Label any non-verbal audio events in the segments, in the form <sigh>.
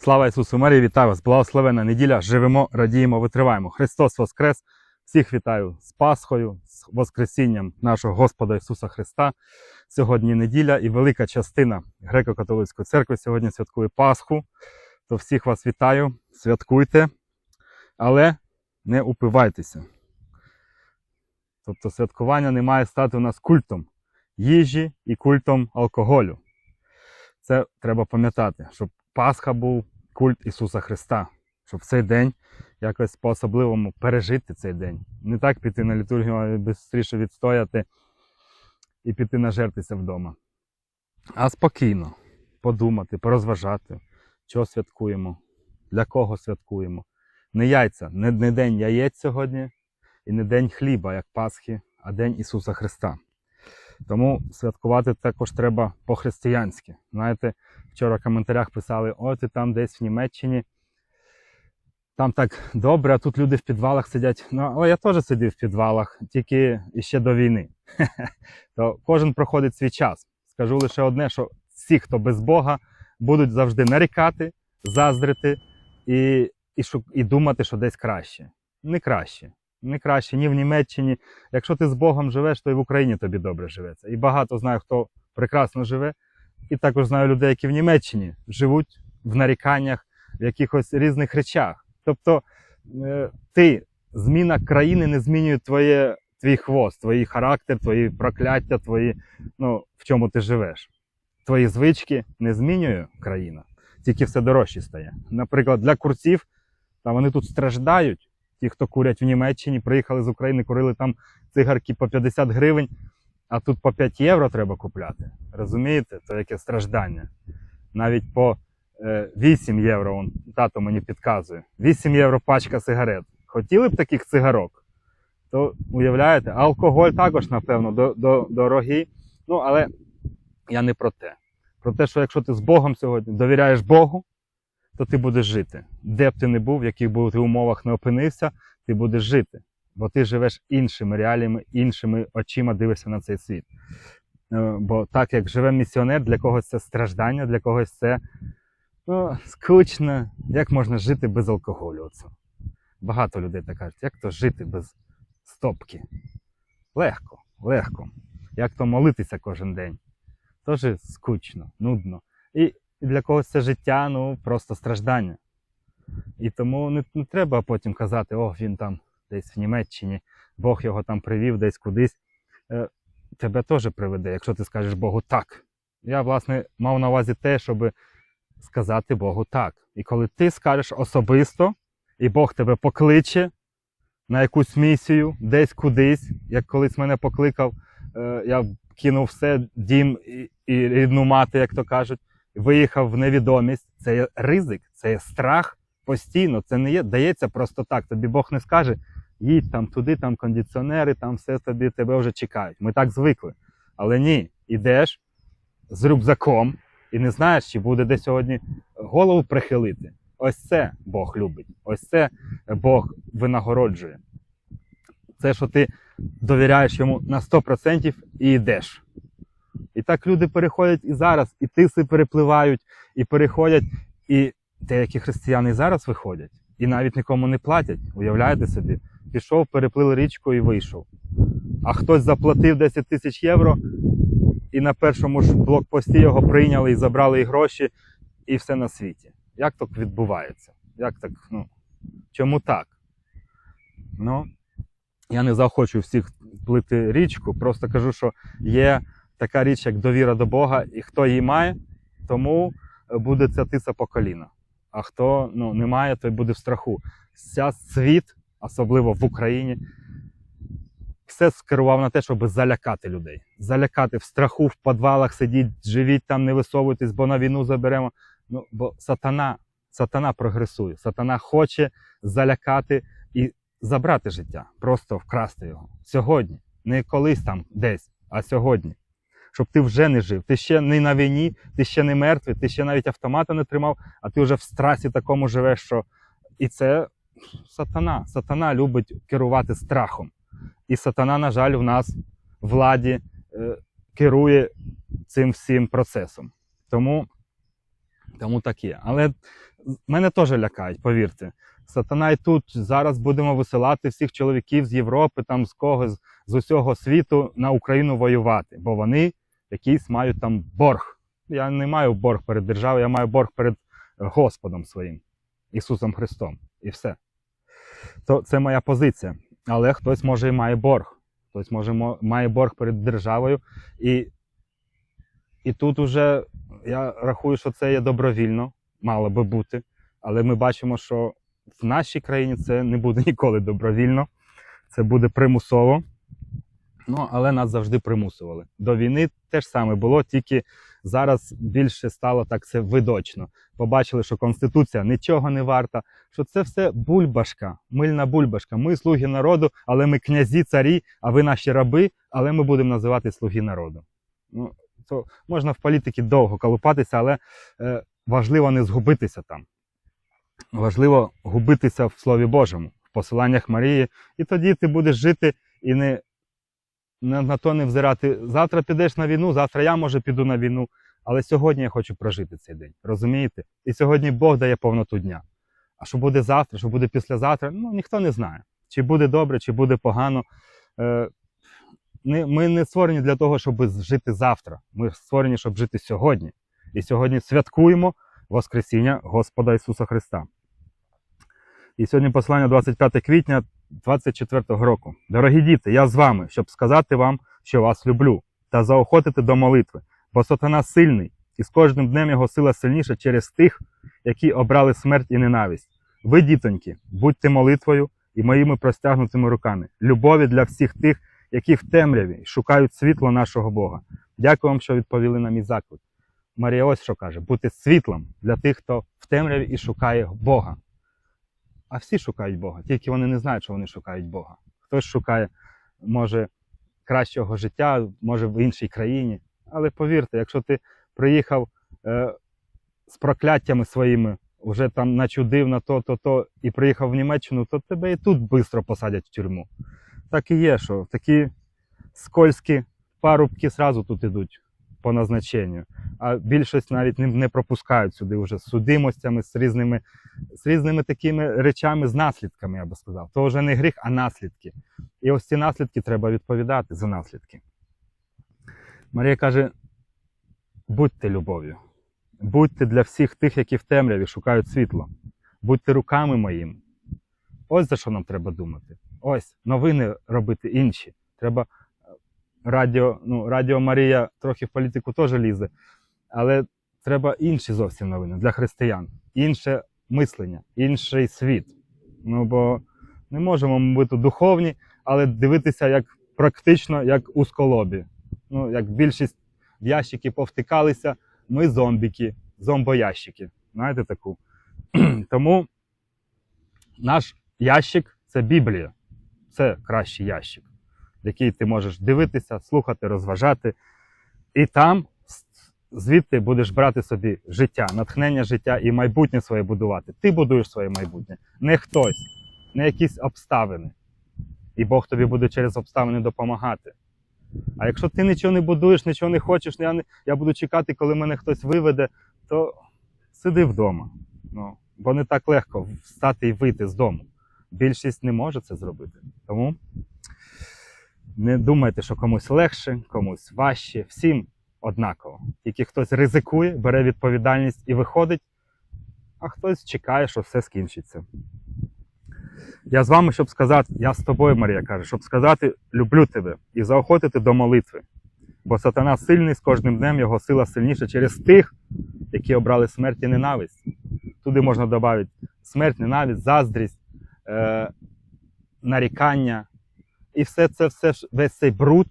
Слава Ісусу Марії, вітаю вас! Благословена неділя! Живемо, радіємо, витриваємо. Христос Воскрес! Всіх вітаю з Пасхою, з Воскресінням нашого Господа Ісуса Христа. Сьогодні неділя і велика частина греко-католицької церкви сьогодні святкує Пасху. То всіх вас вітаю, святкуйте, але не упивайтеся. Тобто святкування не має стати у нас культом їжі і культом алкоголю. Це треба пам'ятати, щоб Пасха був культ Ісуса Христа, щоб в цей день якось по-особливому пережити цей день. Не так піти на літургію, а швидше відстояти і піти нажертися вдома. А спокійно подумати, порозважати, що святкуємо, для кого святкуємо. Не яйця, не, не день яєць сьогодні і не день хліба, як Пасхи, а День Ісуса Христа. Тому святкувати також треба по-християнськи. Знаєте, вчора в коментарях писали: о, ти там десь в Німеччині. Там так добре, а тут люди в підвалах сидять. Ну, але я теж сидів в підвалах, тільки іще до війни. <laughs> То кожен проходить свій час. Скажу лише одне: що всі, хто без Бога, будуть завжди нарікати, заздрити і, і, і думати, що десь краще. Не краще. Не краще ні в Німеччині. Якщо ти з Богом живеш, то і в Україні тобі добре живеться. І багато знаю, хто прекрасно живе. І також знаю людей, які в Німеччині живуть в наріканнях, в якихось різних речах. Тобто е, ти, зміна країни не змінює твоє, твій хвост, твій характер, твої прокляття, твої, ну, в чому ти живеш. Твої звички не змінює країна, тільки все дорожче стає. Наприклад, для курців, там вони тут страждають. Ті, хто курять в Німеччині, приїхали з України, курили там цигарки по 50 гривень, а тут по 5 євро треба купляти. Розумієте, то яке страждання. Навіть по е, 8 євро, он, тато мені підказує. 8 євро пачка сигарет. Хотіли б таких цигарок? То уявляєте, алкоголь також, напевно, до, до, дорогий. Ну, але я не про те. Про те, що якщо ти з Богом сьогодні довіряєш Богу, то ти будеш жити. Де б ти не був, в яких би ти умовах не опинився, ти будеш жити. Бо ти живеш іншими реаліями, іншими очима дивишся на цей світ. Е, Бо так як живе місіонер, для когось це страждання, для когось це ну, скучно. Як можна жити без алкоголю? Оце? Багато людей так кажуть, як то жити без стопки? Легко, легко. Як то молитися кожен день? Теж скучно, нудно. І, і для когось це життя, ну просто страждання. І тому не, не треба потім казати, о, він там десь в Німеччині, Бог його там привів десь кудись. Е, тебе теж приведе, якщо ти скажеш Богу так. Я, власне, мав на увазі те, щоб сказати Богу так. І коли ти скажеш особисто, і Бог тебе покличе на якусь місію, десь кудись, як колись мене покликав, е, я кинув все, дім і, і рідну мати, як то кажуть, виїхав в невідомість. Це є ризик, це є страх постійно. Це не є, дається просто так. Тобі Бог не скаже, їдь там туди, там кондиціонери, там все тобі тебе вже чекають. Ми так звикли. Але ні, ідеш з рюкзаком і не знаєш, чи буде де сьогодні голову прихилити. Ось це Бог любить, ось це Бог винагороджує. Це, що ти довіряєш йому на 100% і йдеш. І так люди переходять і зараз, і тиси перепливають, і переходять, і деякі християни і зараз виходять, і навіть нікому не платять. Уявляєте собі, пішов, переплив річку і вийшов. А хтось заплатив 10 тисяч євро, і на першому ж блокпості його прийняли і забрали і гроші, і все на світі. Як так відбувається? Як так, ну, чому так? Ну, я не заохочую всіх плити річку, просто кажу, що є така річ, як довіра до Бога, і хто її має, тому буде ця тиса по коліна. А хто ну, не має, той буде в страху. Вся світ, особливо в Україні, все скерував на те, щоб залякати людей. Залякати в страху, в підвалах сидіть, живіть там, не висовуйтесь, бо на війну заберемо. Ну, бо сатана, сатана прогресує. Сатана хоче залякати і забрати життя, просто вкрасти його. Сьогодні. Не колись там десь, а сьогодні. Щоб ти вже не жив. Ти ще не на війні, ти ще не мертвий, ти ще навіть автомата не тримав, а ти вже в страсі такому живеш, що. І це сатана. Сатана любить керувати страхом. І сатана, на жаль, в нас владі е, керує цим всім процесом. Тому, тому так є. Але мене теж лякають, повірте. Сатана і тут зараз будемо висилати всіх чоловіків з Європи, там з кого з, з усього світу на Україну воювати, бо вони якийсь мають там борг. Я не маю борг перед державою, я маю борг перед Господом своїм, Ісусом Христом. І все. То це моя позиція. Але хтось може і має борг. Хтось може має борг перед державою. І, і тут уже я рахую, що це є добровільно, мало би бути. Але ми бачимо, що в нашій країні це не буде <laughs> ніколи добровільно, це буде примусово. Ну, але нас завжди примусували. До війни теж саме було, тільки зараз більше стало так це видочно. Побачили, що Конституція нічого не варта, що це все бульбашка, мильна бульбашка. Ми слуги народу, але ми князі, царі, а ви наші раби, але ми будемо називати слуги народу. Ну, то можна в політиці довго колупатися, але е, важливо не згубитися там. Важливо губитися в Слові Божому, в посиланнях Марії, і тоді ти будеш жити і не на, на то не взирати. Завтра підеш на війну, завтра я може піду на війну. Але сьогодні я хочу прожити цей день. Розумієте? І сьогодні Бог дає повноту дня. А що буде завтра, що буде післязавтра, ну ніхто не знає. Чи буде добре, чи буде погано. Е, ми не створені для того, щоб жити завтра. Ми створені, щоб жити сьогодні. І сьогодні святкуємо Воскресіння Господа Ісуса Христа. І сьогодні послання 25 квітня 24 року. Дорогі діти, я з вами, щоб сказати вам, що вас люблю, та заохотити до молитви, бо сатана сильний, і з кожним днем його сила сильніша через тих, які обрали смерть і ненависть. Ви, дітоньки, будьте молитвою і моїми простягнутими руками, любові для всіх тих, які в темряві шукають світло нашого Бога. Дякую вам, що відповіли на мій заклик. Марія ось що каже: бути світлом для тих, хто в темряві і шукає Бога. А всі шукають Бога, тільки вони не знають, що вони шукають Бога. Хтось шукає, може, кращого життя, може в іншій країні. Але повірте, якщо ти приїхав е, з прокляттями своїми, вже там начудив на то, то, то, і приїхав в Німеччину, то тебе і тут швидко посадять в тюрму. Так і є, що такі скользкі парубки зразу тут ідуть по назначенню. А більшість навіть не, пропускають сюди вже з судимостями, з різними, з різними такими речами, з наслідками, я би сказав. То вже не гріх, а наслідки. І ось ці наслідки треба відповідати за наслідки. Марія каже: будьте любов'ю, будьте для всіх тих, які в темряві шукають світло, будьте руками моїми. Ось за що нам треба думати. Ось новини робити інші. Треба радіо, ну, Радіо Марія трохи в політику теж лізе, але треба інші зовсім новини для християн, інше мислення, інший світ. Ну бо не можемо ми бути духовні, але дивитися як практично як у сколобі. Ну, як більшість в ящики повтикалися, ми зомбіки, зомбоящики. Знаєте таку? <clears throat> Тому наш ящик це Біблія. Це кращий ящик, який ти можеш дивитися, слухати, розважати. І там звідти будеш брати собі життя, натхнення життя і майбутнє своє будувати. Ти будуєш своє майбутнє, не хтось, не якісь обставини. І Бог тобі буде через обставини допомагати. А якщо ти нічого не будуєш, нічого не хочеш, я, не, я буду чекати, коли мене хтось виведе, то сиди вдома. Ну, бо не так легко встати і вийти з дому. Більшість не може це зробити. Тому не думайте, що комусь легше, комусь важче. Всім однаково. Тільки хтось ризикує, бере відповідальність і виходить, а хтось чекає, що все скінчиться. Я з вами, щоб сказати, я з тобою, Марія каже, щоб сказати, люблю тебе і заохотити до молитви. Бо сатана сильний з кожним днем його сила сильніша через тих, які обрали смерть і ненависть. Туди можна додати смерть, ненависть, заздрість, е, нарікання. І все це, все, весь цей бруд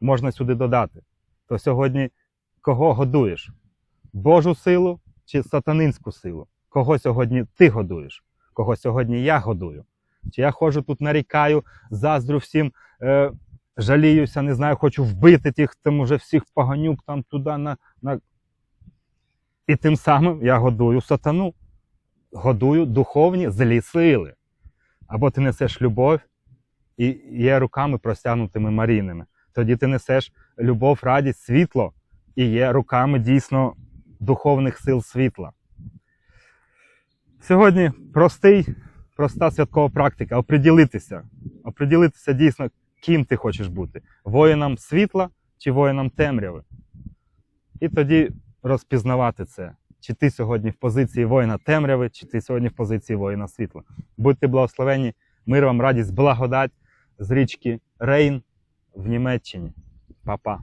можна сюди додати. То сьогодні кого годуєш? Божу силу чи сатанинську силу? Кого сьогодні ти годуєш? Кого сьогодні я годую? Чи я ходжу тут нарікаю, заздрю всім, е, жаліюся, не знаю, хочу вбити тих, там уже всіх поганюк там туди на, на. І тим самим я годую сатану, годую духовні злі сили. Або ти несеш любов і є руками простягнутими марійними. Тоді ти несеш любов, радість, світло і є руками дійсно духовних сил світла. Сьогодні простий, проста святкова практика. Оприділитися. Оприділитися дійсно, ким ти хочеш бути: воїном світла чи воїном темряви. І тоді розпізнавати це. Чи ти сьогодні в позиції воїна темряви, чи ти сьогодні в позиції воїна світла. Будьте благословені, мир вам, радість, благодать з річки Рейн в Німеччині. Па-па.